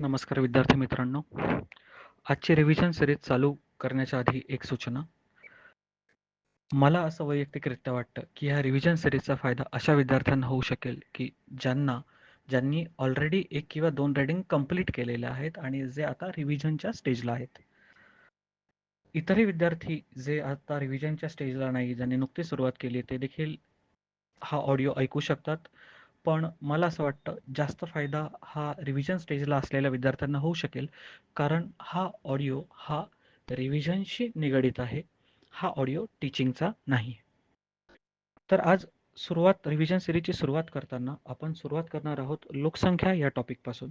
नमस्कार विद्यार्थी मित्रांनो. आजची रिव्हिजन सिरीज चालू करण्याच्या आधी एक सूचना. मला असं वैयक्तिकरित्या वाटतं की ह्या रिव्हिजन सिरीजचा फायदा अशा विद्यार्थ्यांना होऊ शकेल की ज्यांना ज्यांनी ऑलरेडी एक किंवा दोन रेडिंग कंप्लीट केलेल्या आहेत आणि जे आता रिव्हिजनच्या स्टेजला आहेत. इतरही विद्यार्थी जे आता रिव्हिजनच्या स्टेजला नाही ज्यांनी नुकतीच सुरुवात केली ते देखील हा ऑडिओ ऐकू शकतात. पण मला असं वाटतं जास्त फायदा हा रिव्हिजन स्टेजला असलेल्या विद्यार्थ्यांना होऊ शकेल. कारण हा ऑडिओ हा रिव्हिजनशी निगडित आहे. हा ऑडिओ टीचिंगचा नाही. तर आज सुरुवात रिव्हिजन सिरीजची सुरुवात करताना आपण सुरुवात करणार आहोत लोकसंख्या या टॉपिकपासून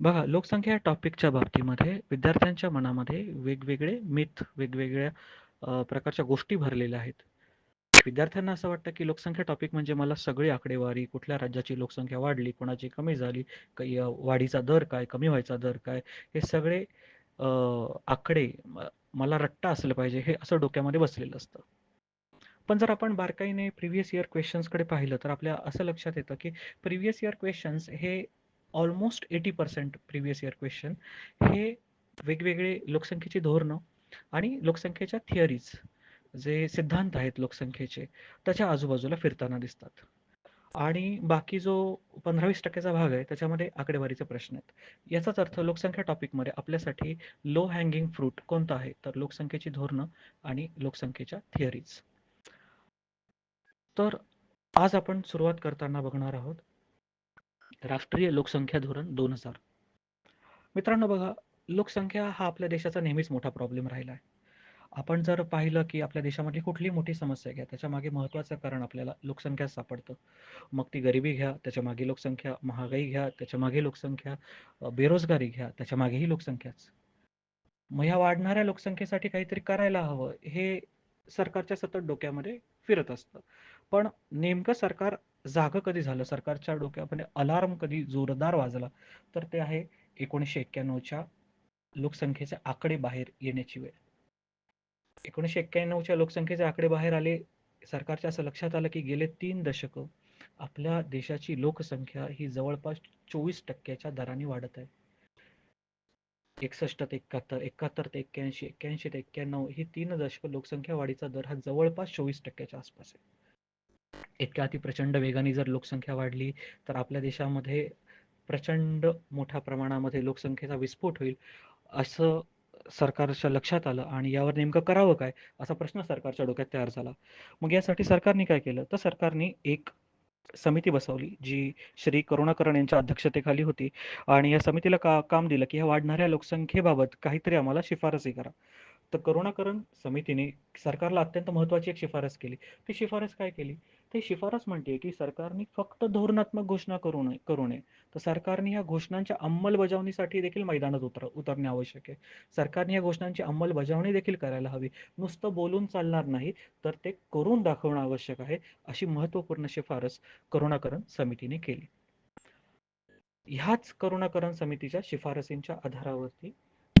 बघा लोकसंख्या या टॉपिकच्या बाबतीमध्ये विद्यार्थ्यांच्या मनामध्ये वेगवेगळे मिथ वेगवेगळ्या प्रकारच्या गोष्टी भरलेल्या आहेत. विद्यार्थ्यांना असं वाटतं की लोकसंख्या टॉपिक म्हणजे मला सगळी आकडेवारी कुठल्या राज्याची लोकसंख्या वाढली कोणाची कमी झाली काही वाढीचा दर काय कमी व्हायचा दर काय हे सगळे अ, आकडे म- मला रट्टा असलं पाहिजे हे असं डोक्यामध्ये बसलेलं असतं. पण जर आपण बारकाईने प्रिव्हियस इयर क्वेश्चन्सकडे पाहिलं तर आपल्या असं लक्षात येतं की प्रिव्हियस इयर क्वेश्चन्स हे almost eighty percent previous year question हे वेगवेगळे लोकसंख्येची धोरणं आणि लोकसंख्येच्या थिअरीज जे सिद्धांत आहेत लोकसंख्येचे त्याच्या आजूबाजूला फिरताना दिसतात. आणि बाकी जो पंधरा वीस टक्क्याचा भाग आहे त्याच्यामध्ये आकडेवारीचे प्रश्न आहेत. याचाच अर्थ लोकसंख्या टॉपिकमध्ये आपल्यासाठी लो हँगिंग फ्रूट कोणता आहे? तर लोकसंख्येची धोरणं आणि लोकसंख्येच्या थिअरीज तर आज आपण सुरुवात करताना बघणार आहोत राष्ट्रीय लोकसंख्या धोरण दोन हजार. मित्रांनो बघा लोकसंख्या हा आपल्या देशाचा नेहमीच मोठा प्रॉब्लेम राहिला आहे. आपण जर पाहिलं की आपल्या देशामधली कुठलीही मोठी समस्या घ्या त्याच्यामागे महत्त्वाचं कारण आपल्याला लोकसंख्या सापडतं. मग ती गरिबी घ्या त्याच्यामागे लोकसंख्या महागाई घ्या त्याच्यामागे लोकसंख्या अ, बेरोजगारी घ्या त्याच्यामागेही लोकसंख्याच. मग ह्या वाढणाऱ्या लोकसंख्येसाठी काहीतरी करायला हवं हे सरकारच्या सतत डोक्यामध्ये फिरत असतं. पण नेमकं सरकार जागं कधी झालं? सरकारच्या डोक्यामध्ये अलार्म कधी जोरदार वाजला? तर ते आहे एकोणीसशे एक्क्याण्णवच्या लोकसंख्येचे आकडे बाहेर येण्याची वेळ. एकोणीसशे एक्क्याण्णवच्या लोकसंख्येचे आकडे बाहेर आले सरकारच्या असं लक्षात आलं की गेले तीन दशकं आपल्या देशाची लोकसंख्या ही जवळपास चोवीस टक्क्याच्या दराने वाढत आहे. एकसष्ट ते एकाहत्तर एकाहत्तर ते एक्क्याऐंशी एक्क्याऐंशी ते एक्क्याण्णव ही तीन दशक लोकसंख्या वाढीचा दर हा जवळपास चोवीस टक्क्याच्या आसपास आहे. इतक्या अति प्रचंड वेगाने जर लोकसंख्या वाढली तर आपल्या देशामध्ये प्रचंड मोठ्या प्रमाणामध्ये लोकसंख्येचा विस्फोट होईल असं सरकारच्या लक्षात आलं आणि यावर नेमकं करावं काय असा प्रश्न सरकारच्या डोक्यात तयार झाला. मग यासाठी सरकारने काय केलं? तर सरकारने एक समिती बसवली जी श्री करुणाकरण यांच्या अध्यक्षतेखाली होती. आणि या समितीला का काम दिलं की ह्या वाढणाऱ्या लोकसंख्येबाबत काहीतरी आम्हाला शिफारसी करा. तर करुणाकरण समितीने सरकारला अत्यंत महत्त्वाची एक शिफारस केली. ती शिफारस काय केली? ते शिफारस म्हणते की सरकारने फक्त धोरणात्मक घोषणा करू नये करू नये. तर सरकारने या घोषणांच्या अंमलबजावणीसाठी देखील मैदानात उतर उतरणे आवश्यक आहे. सरकारने या घोषणांची अंमलबजावणी देखील करायला हवी. नुसतं बोलून चालणार नाही तर ते करून दाखवणं आवश्यक आहे अशी महत्त्वपूर्ण शिफारस करुणाकरण समितीने केली. ह्याच करुणाकरण समितीच्या शिफारसींच्या आधारावरती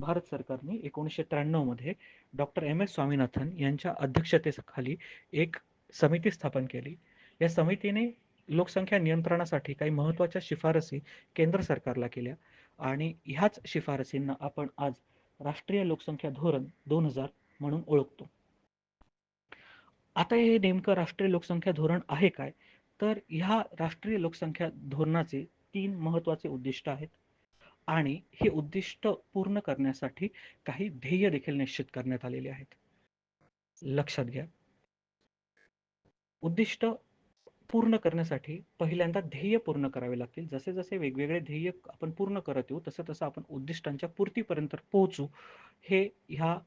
भारत सरकारने एकोणीसशे त्र्याण्णवमध्ये डॉक्टर एम एस स्वामीनाथन यांच्या अध्यक्षतेखाली एक समिती स्थापन केली. या समितीने लोकसंख्या नियंत्रणासाठी काही महत्त्वाच्या शिफारसी केंद्र सरकारला केल्या आणि ह्याच शिफारसींना आपण आज राष्ट्रीय लोकसंख्या धोरण दोन हजार म्हणून ओळखतो. आता हे नेमकं राष्ट्रीय लोकसंख्या धोरण आहे काय? तर ह्या राष्ट्रीय लोकसंख्या धोरणाचे तीन महत्त्वाचे उद्दिष्ट आहेत. आणि हे उद्दिष्ट पूर्ण करण्यासाठी काही ध्येय देखील निश्चित करण्यात आलेले आहेत. लक्षात घ्या. उद्दिष्ट पूर्ण करण्यासाठी पहिल्यांदा ध्येय पूर्ण करावे लागतील. जसे जसे वेगवेगळे ध्येय आपण पूर्ण करत येऊ तसं तसं आपण उद्दिष्टांच्या पूर्तीपर्यंत पोहोचू हे ह्या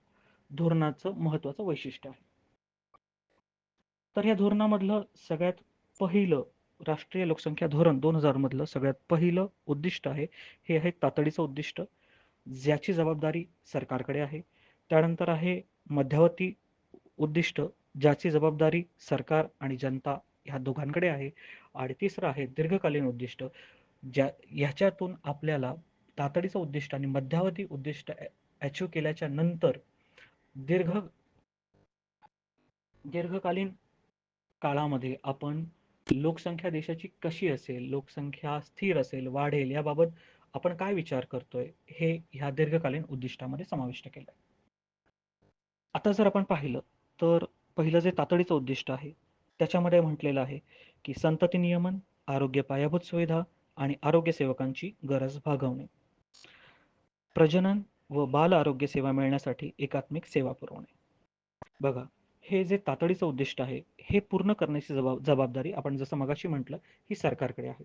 धोरणाचं महत्त्वाचं वैशिष्ट्य आहे. तर या धोरणामधलं सगळ्यात पहिलं राष्ट्रीय लोकसंख्या धोरण दोन हजारमधलं सगळ्यात पहिलं उद्दिष्ट आहे हे आहे तातडीचं उद्दिष्ट. ज्याची जबाबदारी सरकारकडे आहे. त्यानंतर आहे मध्यावधी उद्दिष्ट ज्याची जबाबदारी सरकार आणि जनता ह्या दोघांकडे आहे. आणि तिसरं आहे दीर्घकालीन उद्दिष्ट ज्या ह्याच्यातून आपल्याला तातडीचं उद्दिष्ट आणि मध्यावधी उद्दिष्ट अचीव केल्याच्यानंतर दीर्घ दीर्घकालीन काळामध्ये आपण लोकसंख्या देशाची कशी असेल लोकसंख्या स्थिर असेल वाढेल याबाबत आपण काय विचार करतोय हे ह्या दीर्घकालीन उद्दिष्टामध्ये समाविष्ट केलं आता जर आपण पाहिलं तर पहिलं जे तातडीचं उद्दिष्ट आहे त्याच्यामध्ये म्हटलेलं आहे की संतती नियमन आरोग्य पायाभूत सुविधा आणि आरोग्य सेवकांची गरज भागवणे. प्रजनन व बाल आरोग्य सेवा मिळण्यासाठी एकात्मिक सेवा पुरवणे. बघा हे जे तातडीचं उद्दिष्ट आहे हे पूर्ण करण्याची जबाब जबाबदारी आपण जसं मगाशी म्हटलं ही सरकारकडे आहे.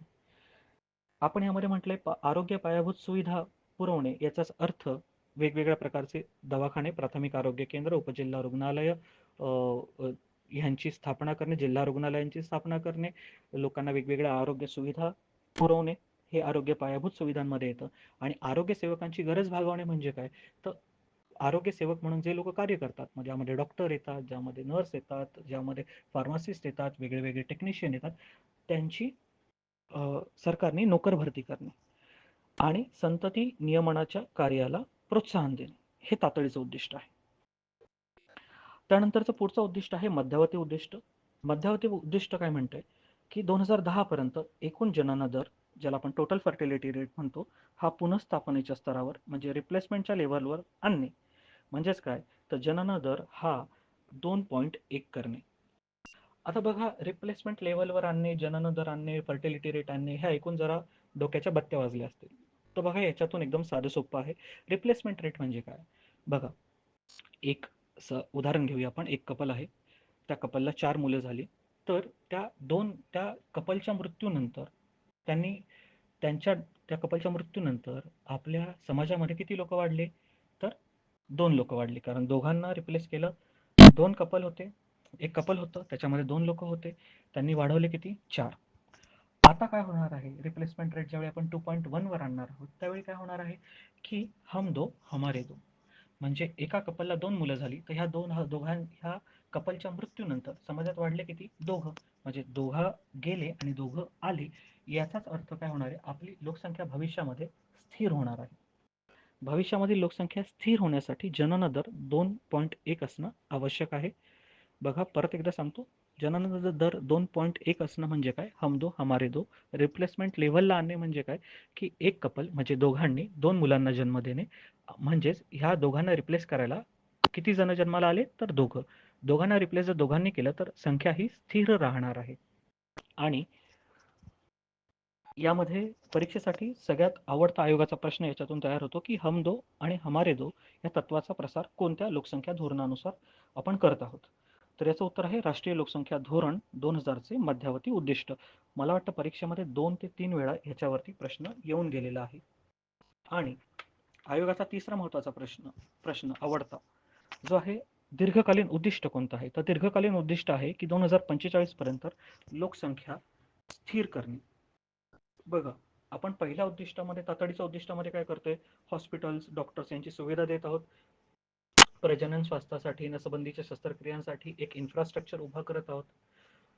आपण यामध्ये म्हटलंय प आरोग्य पायाभूत सुविधा पुरवणे याचाच अर्थ वेगवेगळ्या प्रकारचे दवाखाने प्राथमिक आरोग्य केंद्र उपजिल्हा रुग्णालय ह्यांची स्थापना करणे जिल्हा रुग्णालयांची स्थापना करणे लोकांना वेगवेगळ्या आरोग्य सुविधा पुरवणे हे आरोग्य पायाभूत सुविधांमध्ये येतं. आणि आरोग्य सेवकांची गरज भागवणे म्हणजे काय? तर आरोग्य सेवक म्हणून जे लोक कार्य करतात मग ज्यामध्ये डॉक्टर येतात ज्यामध्ये नर्स येतात ज्यामध्ये फार्मासिस्ट येतात वेगळे वेगळे टेक्निशियन येतात त्यांची सरकारने नोकर भरती करणे आणि संतती नियमनाच्या कार्याला प्रोत्साहन देणे. हे तातडीचं उद्दिष्ट आहे. त्यानंतरचं पुढचं उद्दिष्ट आहे मध्यावधी उद्दिष्ट. मध्यावधी उद्दिष्ट काय म्हणते की दोन हजार दहा पर्यंत एकूण जनना दर ज्याला आपण टोटल फर्टिलिटी रेट म्हणतो हा पुनर्स्थापनेच्या स्तरावर म्हणजे रिप्लेसमेंटच्या लेवलवर आणणे. म्हणजेच काय? तर जनन दर हा दोन पॉईंट एक करणे. आता बघा रिप्लेसमेंट लेवलवर आणणे जनन दर आणणे फर्टिलिटी रेट आणणे ह्या ऐकून जरा डोक्याच्या बत्त्या वाजल्या असतील. तर बघा याच्यातून एकदम साधं सोपं आहे. रिप्लेसमेंट रेट म्हणजे काय? बघा एक स उदाहरण घेऊया आपण. एक कपल आहे. त्या कपलला चार मुलं झाली. तर त्या दोन त्या कपलच्या मृत्यूनंतर त्यांनी त्यांच्या त्या कपलच्या मृत्यूनंतर आपल्या समाजामध्ये किती लोक वाढले? तर दोन लोक वाढले. कारण दोघांना रिप्लेस केलं. दोन कपल होते. एक कपल होतं. त्याच्यामध्ये दोन लोक होते. त्यांनी वाढवले किती? चार. आता काय होणार आहे? रिप्लेसमेंट रेट ज्यावेळी आपण टू पॉईंट वनवर आणणार आहोत त्यावेळी काय होणार आहे? की हम दो हमारे दो. म्हणजे एका कपलला दोन मुलं झाली. तर ह्या दोन दोघां ह्या कपलच्या मृत्यूनंतर समाजात वाढले किती? दोघं. म्हणजे दोघं गेले आणि दोघं आले. याचाच अर्थ काय होणार आहे? आपली लोकसंख्या भविष्यामध्ये स्थिर होणार आहे. भविष्यामधील लोकसंख्या स्थिर होण्यासाठी जनन दर दोन पॉईंट एक असणं आवश्यक आहे. बघा परत एकदा सांगतो. जनन दर दोन पॉईंट एक असणं म्हणजे काय? हम दो हमारे दो. रिप्लेसमेंट लेव्हलला आणणे म्हणजे काय? की एक कपल म्हणजे दोघांनी दोन मुलांना जन्म देणे. म्हणजेच ह्या दोघांना रिप्लेस करायला किती जण जन्माला आले? तर दोघं. दोघांना रिप्लेस जर दोघांनी केलं तर संख्या ही स्थिर राहणार आहे. आणि यामध्ये परीक्षेसाठी सगळ्यात आवडता आयोगाचा प्रश्न याच्यातून तयार होतो की हम दो आणि हमारे दो या तत्वाचा प्रसार कोणत्या लोकसंख्या धोरणानुसार आपण करत आहोत? तर याचं उत्तर आहे राष्ट्रीय लोकसंख्या धोरण दोन हजारचे मध्यावधी उद्दिष्ट. मला वाटतं परीक्षेमध्ये दोन ते तीन वेळा ह्याच्यावरती प्रश्न येऊन गेलेला आहे. आणि आयोगाचा तिसरा महत्त्वाचा प्रश्न प्रश्न आवडता जो आहे दीर्घकालीन उद्दिष्ट कोणतं आहे? तर दीर्घकालीन उद्दिष्ट आहे की दोन हजार पंचेचाळीसपर्यंत लोकसंख्या स्थिर करणे. बघा आपण पहिल्या उद्दिष्टामध्ये तातडीच्या उद्दिष्टामध्ये काय करतोय? हॉस्पिटल्स डॉक्टर्स यांची सुविधा देत आहोत. प्रजनन स्वास्थ्यासाठी नसबंदीच्या शस्त्रक्रियांसाठी एक इन्फ्रास्ट्रक्चर उभा करत आहोत.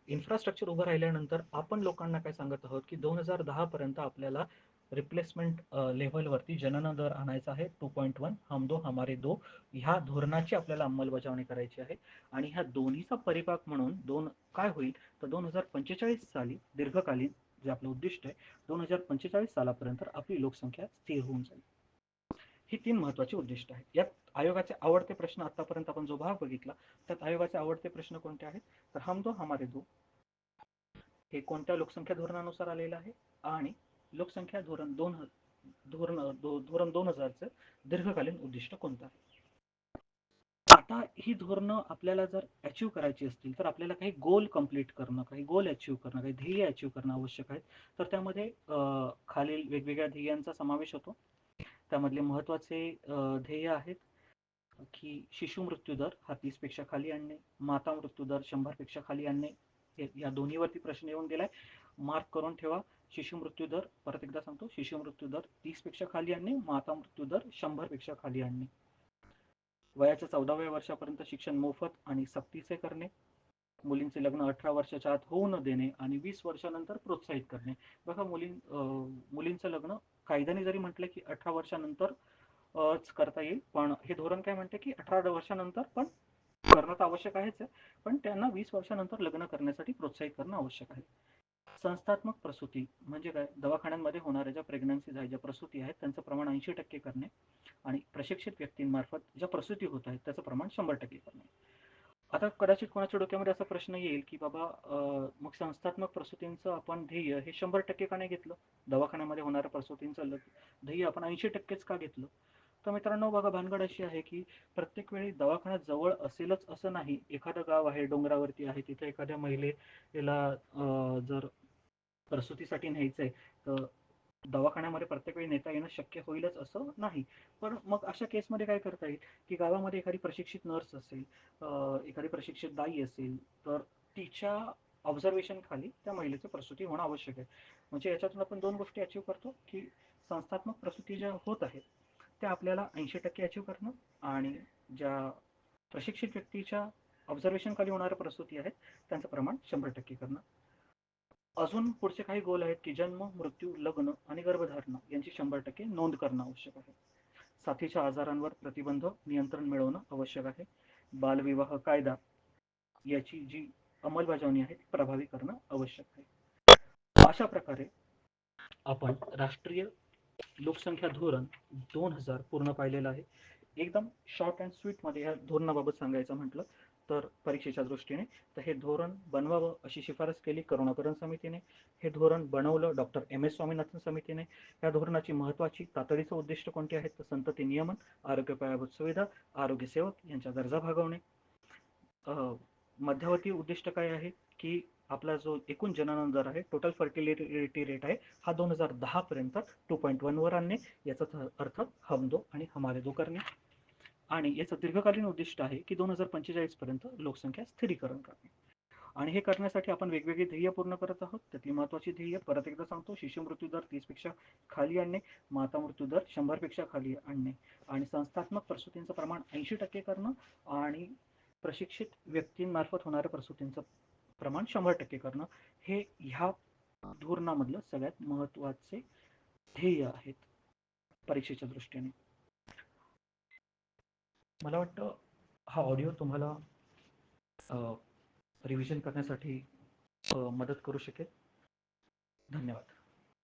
इन्फ्रास्ट्रक्चर उभं राहिल्यानंतर आपण लोकांना काय सांगत आहोत? की दोन हजार दहापर्यंत आपल्याला रिप्लेसमेंट लेव्हलवरती जनन दर आणायचा आहे. टू पॉईंट वन हम दो हमारे दो. ह्या धोरणाची आपल्याला अंमलबजावणी करायची आहे. आणि ह्या दोन्हीचा परिपाक म्हणून दोन काय होईल? तर दोन हजार पंचेचाळीस साली दीर्घकालीन जे आपलं उद्दिष्ट आहे दोन हजार पंचेचाळीस सालापर्यंत आपली लोकसंख्या स्थिर होऊन जाईल. ही तीन महत्वाची उद्दिष्ट आहेत. यात आयोगाचे आवडते प्रश्न आतापर्यंत आपण जो भाग बघितला त्यात आयोगाचे आवडते प्रश्न कोणते आहेत? तर हम दो हमारे दो. हे कोणत्या लोकसंख्या धोरणानुसार आलेलं आहे? आणि लोकसंख्या धोरण दोन धोरण धोरण दोन हजारचं दीर्घकालीन उद्दिष्ट कोणतं आहे? आता ही धोरणं आपल्याला जर अचीव करायची असतील तर आपल्याला काही गोल कंप्लीट करणं काही गोल अचीव करणं काही ध्येय अचीव करणं आवश्यक आहे तर त्यामध्ये खालील वेगवेगळ्या ध्येयांचा समावेश होतो. त्यामधले महत्त्वाचे ध्येय आहेत की शिशु मृत्यू दर हा तीसपेक्षा खाली आणणे माता मृत्यू दर शंभरपेक्षा खाली आणणे या दोन्हीवरती प्रश्न येऊन गेलाय. मार्क करून ठेवा शिशु मृत्यू दर परत एकदा सांगतो शिशु मृत्यू दर तीसपेक्षा खाली आणणे माता मृत्यू दर शंभरपेक्षा खाली आणणे. वयाच्या चौदाव्या वर्षापर्यंत शिक्षण मोफत आणि सक्तीचे करणे मुलींचे लग्न अठरा वर्षाच्या आत होऊ न देणे आणि वीस वर्षानंतर प्रोत्साहित करणे. बघा मुलीं मुलींचं लग्न कायद्याने जरी म्हटलं की अठरा वर्षानंतर करता येईल पण हे धोरण काय म्हणते की अठरा वर्षानंतर पण करणं तर आवश्यक आहेच आहे पण त्यांना वीस वर्षानंतर लग्न करण्यासाठी प्रोत्साहित करणं आवश्यक आहे. संस्थात्मक प्रसूती म्हणजे काय? दवाखान्यांमध्ये होणाऱ्या ज्या प्रेग्नन्सीज आहेत ज्या प्रसूती आहेत त्यांचं प्रमाण ऐंशी टक्के करणे आणि प्रशिक्षित व्यक्तींमार्फत ज्या प्रसूती होत आहेत त्याचं प्रमाण शंभर टक्के करणे. आता कदाचित कोणाच्या डोक्यामध्ये असा प्रश्न येईल की बाबा मग संस्थात्मक प्रसूतींचं आपण ध्येय हे शंभर टक्के का नाही घेतलं? दवाखान्यामध्ये होणाऱ्या प्रसूतींचं ध्येय आपण ऐंशी टक्केच का घेतलं? तर मित्रांनो बघा भानगड अशी आहे की प्रत्येक वेळी दवाखाना जवळ असेलच असं नाही. एखादं गाव आहे डोंगरावरती आहे तिथे एखाद्या महिलेला जर प्रसूतीसाठी न्यायचं आहे तर दवाखान्यामध्ये प्रत्येक वेळी नेता येणं शक्य होईलच असं नाही. पण मग अशा केसमध्ये काय करता येईल की गावामध्ये एखादी प्रशिक्षित नर्स असेल एखादी प्रशिक्षित दाई असेल तर तिच्या ऑब्झर्वेशन खाली त्या महिलेचं प्रसूती होणं आवश्यक आहे. म्हणजे याच्यातून आपण दोन गोष्टी अचीव करतो की संस्थात्मक प्रसूती ज्या होत आहेत त्या आपल्याला ऐंशी टक्के अचीव करणं आणि ज्या प्रशिक्षित व्यक्तीच्या ऑब्झर्वेशनखाली होणाऱ्या प्रसूती आहेत त्यांचं प्रमाण शंभर टक्के करणं. अजून पुढचे काही गोल आहेत की जन्म मृत्यू लग्न आणि गर्भधारणा यांची शंभर टक्के नोंद करणं आवश्यक आहे. साथीच्या आजारांवर प्रतिबंध नियंत्रण मिळवणं आवश्यक आहे. बालविवाह कायदा याची जी अंमलबजावणी आहे ती प्रभावी करणं आवश्यक आहे. अशा प्रकारे आपण राष्ट्रीय लोकसंख्या धोरण दोन हजार पूर्ण पाहिलेलं आहे. एकदम शॉर्ट अँड स्वीटमध्ये या धोरणाबाबत सांगायचं म्हटलं तर परीक्षेच्या दृष्टीने तर हे धोरण बनवावं अशी शिफारस केली करुणाकरण समितीने. हे धोरण बनवलं डॉक्टर एम एस स्वामीनाथन समितीने. या धोरणाची महत्त्वाची तातडीचं उद्दिष्ट कोणते आहेत? तर संतती नियमन आरोग्य पायाभूत सुविधा आरोग्य सेवक यांच्या गरजा भागवणे. अ, मध्यावधी उद्दिष्ट काय आहे? की आपला जो एकूण जनन दर आहे टोटल फर्टिलिटी रेट आहे हा दोन हजार दहापर्यंत टू पॉईंट वनवर आणणे. याचा अर्थ हम दो आणि हमारे दो करणे. आणि याचं दीर्घकालीन उद्दिष्ट आहे की दोन हजार पंचेचाळीसपर्यंत लोकसंख्या स्थिरीकरण करणे. आणि हे करण्यासाठी आपण वेगवेगळी ध्येय पूर्ण करत आहोत. त्यातली महत्त्वाची ध्येय परत एकदा सांगतो शिशु मृत्यू दर तीसपेक्षा खाली आणणे माता मृत्यू दर शंभरपेक्षा खाली आणणे. आणि संस्थात्मक प्रसूतींचं प्रमाण ऐंशी टक्के करणं आणि प्रशिक्षित व्यक्तींमार्फत होणाऱ्या प्रसूतींचं प्रमाण शंभर टक्के करणं हे ह्या धोरणामधलं सगळ्यात महत्त्वाचे ध्येय आहेत परीक्षेच्या दृष्टीने. मला वाटतं हा ऑडिओ तुम्हाला रिव्हिजन करण्यासाठी मदत करू शकेल. धन्यवाद.